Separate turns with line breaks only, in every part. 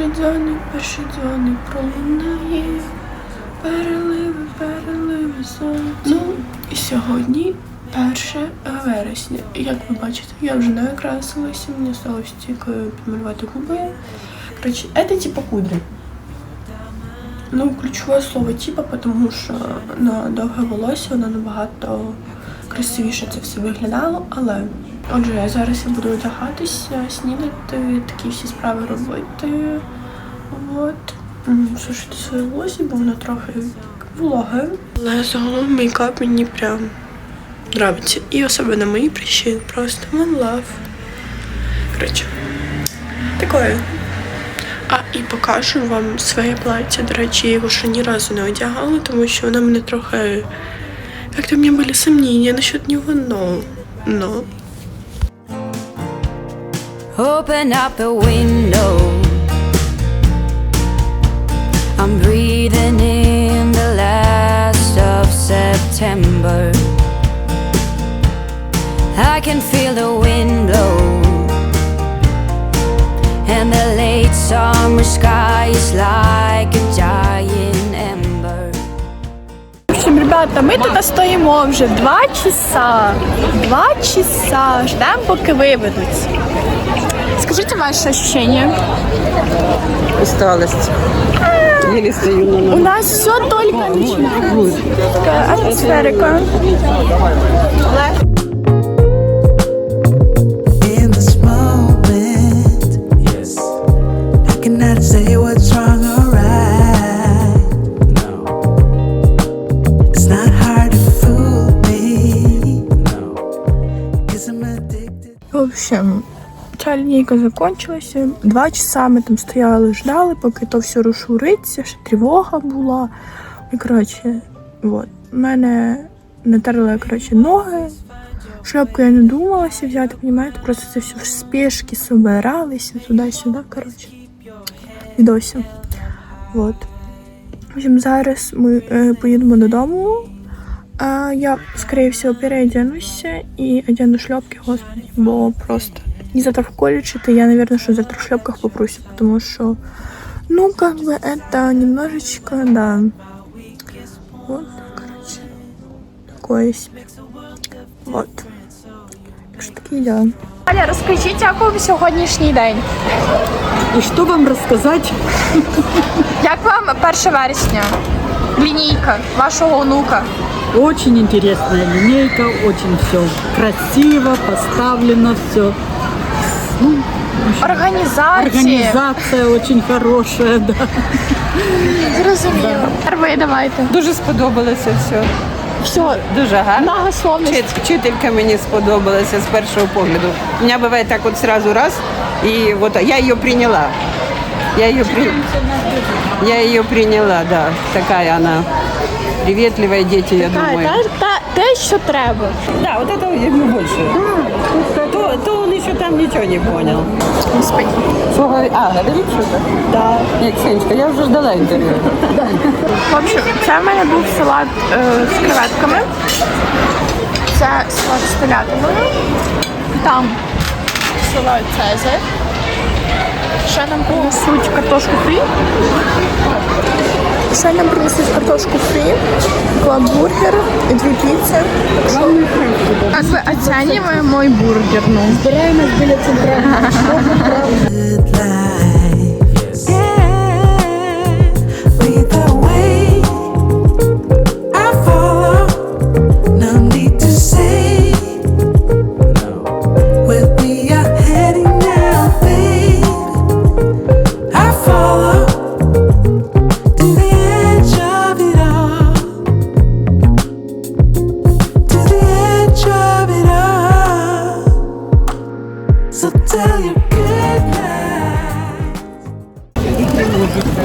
Перший дзвоник, перший дзвоник пролунає. Переливи, переливи сонця. Ну, і сьогодні 1 вересня. Як ви бачите, я вже накрасилася, мені сталося тільки підмалювати губи. Короче, это типа кудри. Ну, ключове слово типа, тому що на довге волосся воно набагато красивіше це все виглядало, але отже, я зараз я буду одягатися, снідати, такі всі справи робити. От. Сушити своє волосся, бо воно трохи вологе. Але загалом мейкап мені прям нравиться. І особливо мої прищі. Просто one love. Коротше, такое. А і покажу вам своє плаття. До речі, я його ще ні разу не одягала, тому що воно мене трохи. Як-то в мене були сомнения насчет нього, но. но.
Open up the window. I'm breathing in the last of September. I can feel the wind blow. And the late summer sky is like a giant ember.
В общем, ребята, ми тут стоїмо вже два часа. Два часа. Ждемо, поки виведуть. Скажіть ваші ощущения.
Усталость. Еле стою на
У
ногах.
нас все только начинается. Атмосферика.
in this moment. Yes. I cannot say what's wrong or right. No. It's not hard to fool me. No. Cause I'm addicted.
В общем, ця лінійка закончилася. Два часа ми там стояли, ждали, поки то все розшуриться, ще тривога була. І коротше, от. У мене натерли коротше, ноги. Шляпку я не думалася взяти, понімаєте? Просто це все в спешки собиралися туди-сюди, коротше. І досі. От. В общем, зараз ми е, поїдемо додому. Я, скорее всего, переоденусь и одену шлепки, господи, бо просто не завтра в колледж, это я, наверное, что завтра в шлепках попросю, потому что, ну, как бы это немножечко, да, вот, короче, такое себе, вот, так что такие дела. Аля, розкажіть, як вам сьогоднішній день?
И что вам рассказать?
Як вам 1 вересня? Лінійка вашого онука?
Очень интересная линейка, очень все красиво, поставлено все.
Організація.
Организация очень хорошая, да.
Зрозуміло. Ви давайте.
Дуже сподобалося все.
Все,
Дуже гарно. Вчит- Вчителька мені сподобалася з першого погляду. У мене буває так от сразу раз, і от я її прийняла. Я її при... я її прийняла, да. Така вона приветливая дети, я думаю.
та, та, те, що треба.
Да, вот это ему больше. То, то он еще там ничего не понял.
Господи.
Что говорит? А, говорит что-то?
Да.
Нет, Ксенечка, я уже ждала интервью.
В общем, це в мене був салат е, з креветками. Це салат з телятиною. Там салат Цезарь. Ще нам принесуть картошку фрі. Ще нам принесли картошку фрі, бургер і дві піци. Як ви оцінюємо мій бургер? Ну. Збираємось біля центрального.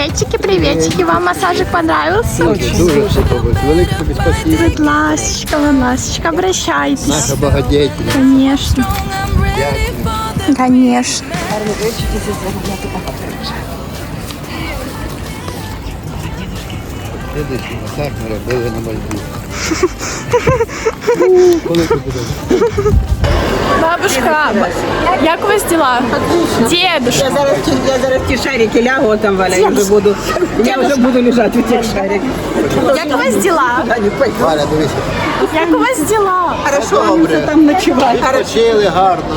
Приветики, приветики. Вам массажик понравился?
Дуже сподобалось. Велике тобі спасибо.
Будь ласочка, будь ласочка, обращайтесь.
Наша багатєтельність.
Конечно. Конечно.
Слідуючий масаж ми робили на Мальдиві. Коли ти будеш?
Бабушка, як у вас дела? Дедушка.
Я зараз, ті- я зараз ті шарики лягу, там Валя, я вже буду, я вже буду лежати у тих шариках.
Як у вас
пойду.
Валя, дивися.
Як у вас дела?
Хорошо,
Добре.
ми там ночувати.
Відпочили гарно.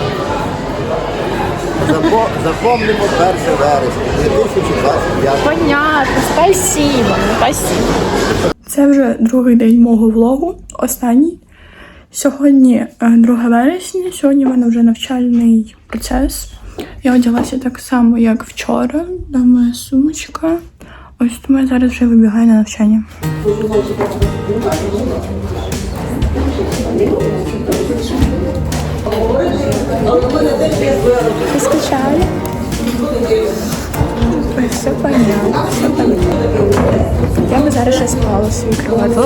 Запомнимо 1 вересня 2025
Понятно, спасибо, спасибо. Це вже другий день мого влогу, останній. Сьогодні е, 2 вересня, сьогодні в мене вже навчальний процес. Я одяглася так само, як вчора. Там моя сумочка. Ось тому я зараз вже вибігаю на навчання. Ви скучали? Все понятно, все понятно. Я би зараз ще спала в своїй кровати.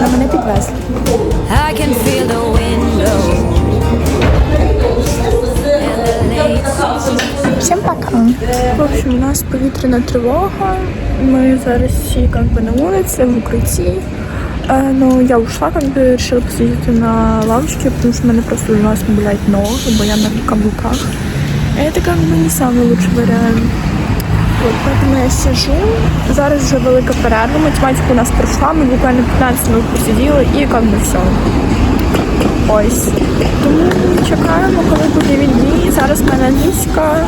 I'm
мене підвезли.
I can feel the window.
Всім пока. В общем, у нас повітряна тривога. Ми зараз всі как бы на вулиці, в укритті. Э, но я ушла, как бы решила посидеть на лавочке, потому что у меня просто ужасно болят ноги, бо я на каблуках. И это как бы не самый лучший вариант. Вот, поэтому я сижу. Зараз вже велика перерва. Математика у нас пройшла, ми буквально 15 минут посиділи і как бы все. Ось. Тому чекаємо, коли буде вільні. Зараз в мене англійська.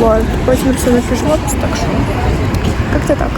Вот. Потім все на фішмот, так що. Як-то так.